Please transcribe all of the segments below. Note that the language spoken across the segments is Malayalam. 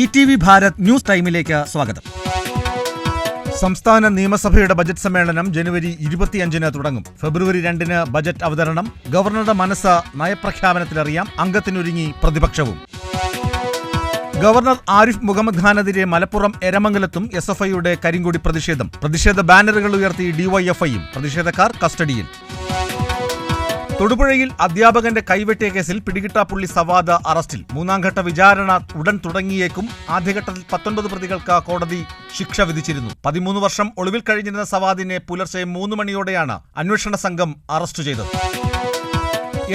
E T V Bharat news ടൈമിലേക്ക് സ്വാഗതം. സംസ്ഥാന നിയമസഭയുടെ ബജറ്റ് സമ്മേളനം ജനുവരി ഇരുപത്തിയഞ്ചിന് തുടങ്ങും. ഫെബ്രുവരി രണ്ടിന് ബജറ്റ് അവതരണം. ഗവർണറുടെ മനസ്സ് നയപ്രഖ്യാപനത്തിലറിയാം. അംഗത്തിനൊരുങ്ങി പ്രതിപക്ഷവും. ഗവർണർ ആരിഫ് മുഹമ്മദ് ഖാനെതിരെ മലപ്പുറം എരമംഗലത്തും എസ് എഫ് ഐയുടെ കരിങ്കൊടി പ്രതിഷേധം. പ്രതിഷേധ ബാനറുകൾ ഉയർത്തി ഡിവൈഎഫ്ഐയും പ്രതിഷേധക്കാർ കസ്റ്റഡിയിൽ. തൊടുപുഴയിൽ അധ്യാപകന്റെ കൈവെട്ടിയ കേസിൽ പിടികിട്ടാപ്പുള്ളി സവാദ് അറസ്റ്റിൽ. മൂന്നാംഘട്ട വിചാരണ ഉടൻ തുടങ്ങിയേക്കും. ആദ്യഘട്ടത്തിൽ പത്തൊൻപത് പ്രതികൾക്ക് കോടതി ശിക്ഷ വിധിച്ചിരുന്നു. പതിമൂന്ന് വർഷം ഒളിവിൽ കഴിഞ്ഞിരുന്ന സവാദിനെ പുലർച്ചെ മൂന്ന് മണിയോടെയാണ് അന്വേഷണ സംഘം അറസ്റ്റ് ചെയ്തത്.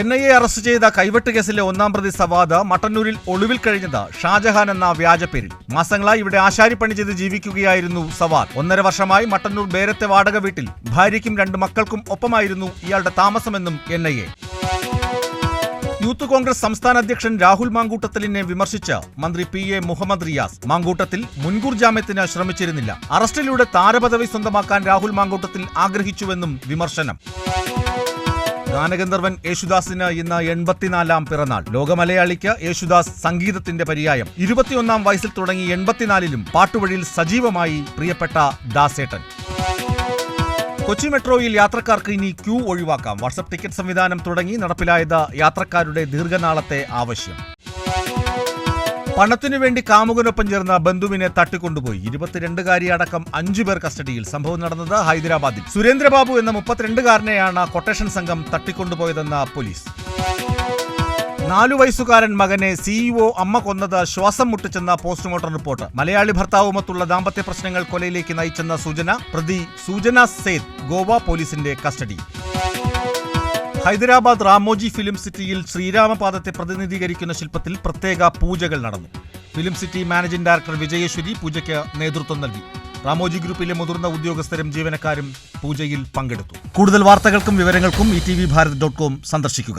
എൻ ഐ എ അറസ്റ്റ് ചെയ്ത കൈവെട്ട് കേസിലെ ഒന്നാം പ്രതി സവാദ് മട്ടന്നൂരിൽ ഒളിവിൽ കഴിഞ്ഞത് ഷാജഹാൻ എന്ന വ്യാജപ്പേരിൽ. മാസങ്ങളായി ഇവിടെ ആശാരിപ്പണി ചെയ്ത് ജീവിക്കുകയായിരുന്നു സവാദ്. ഒന്നര വർഷമായി മട്ടന്നൂർ ബേരത്തെ വാടക വീട്ടിൽ ഭാര്യയ്ക്കും രണ്ട് മക്കൾക്കും ഒപ്പമായിരുന്നു ഇയാളുടെ താമസമെന്നും N I A. Youth Congress സംസ്ഥാന അധ്യക്ഷൻ രാഹുൽ മാങ്കൂട്ടത്തിലിനെ വിമർശിച്ച് മന്ത്രി പി എ മുഹമ്മദ് റിയാസ് മാങ്കൂട്ടത്തിൽ മുൻകൂർ ജാമ്യത്തിന് ശ്രമിച്ചിരുന്നില്ല. അറസ്റ്റിലൂടെ താരപദവി സ്വന്തമാക്കാൻ രാഹുൽ മാങ്കൂട്ടത്തിൽ ആഗ്രഹിച്ചുവെന്നും വിമർശനം. ഗാനഗന്ധർവൻ യേശുദാസിന് ഇന്ന് എൺപത്തിനാലാം പിറന്നാൾ. ലോകമലയാളിക്ക് യേശുദാസ് സംഗീതത്തിന്റെ പര്യായം. ഇരുപത്തിയൊന്നാം വയസ്സിൽ തുടങ്ങി എൺപത്തിനാലിലും പാട്ടുവഴിയിൽ സജീവമായി പ്രിയപ്പെട്ട ദാസേട്ടൻ. കൊച്ചി മെട്രോയിൽ യാത്രക്കാർക്ക് ഇനി ക്യൂ ഒഴിവാക്കാം. വാട്സപ്പ് ടിക്കറ്റ് സംവിധാനം തുടങ്ങി നടപ്പിലായത് യാത്രക്കാരുടെ ദീർഘനാളത്തെ ആവശ്യം. പണത്തിനു വേണ്ടി കാമുകനൊപ്പം ചേർന്ന ബന്ധുവിനെ തട്ടിക്കൊണ്ടുപോയി. ഇരുപത്തിരണ്ടുകാരി അടക്കം അഞ്ചു പേർ കസ്റ്റഡിയിൽ. സംഭവം നടന്നത് ഹൈദരാബാദിൽ. സുരേന്ദ്രബാബു എന്ന മുപ്പത്തിരണ്ടുകാരനെയാണ് കൊട്ടേഷൻ സംഘം തട്ടിക്കൊണ്ടുപോയതെന്ന പോലീസ്. നാലു വയസ്സുകാരൻ മകനെ സിഇഒ അമ്മ കൊന്നത് ശ്വാസം മുട്ടിച്ചെന്ന പോസ്റ്റ്മോർട്ടം റിപ്പോർട്ട്. മലയാളി ഭർത്താവുമൊത്തുള്ള ദാമ്പത്യ പ്രശ്നങ്ങൾ കൊലയിലേക്ക് നയിച്ചെന്ന സൂചന പ്രതി സൂചന സേത് ഗോവ പോലീസിന്റെ കസ്റ്റഡി ഹൈദരാബാദ് റാമോജി ഫിലിം സിറ്റിയിൽ ശ്രീരാമപാദത്തെ പ്രതിനിധീകരിക്കുന്ന ശില്പത്തിൽ പ്രത്യേക പൂജകൾ നടന്നു. Film city managing director Vijayeswari പൂജയ്ക്ക് നേതൃത്വം നൽകി. റാമോജി ഗ്രൂപ്പിലെ മുതിർന്ന ഉദ്യോഗസ്ഥരും ജീവനക്കാരും പൂജയിൽ പങ്കെടുത്തു. കൂടുതൽ വാർത്തകൾക്കും വിവരങ്ങൾക്കും E T V Bharat dot com സന്ദർശിക്കുക.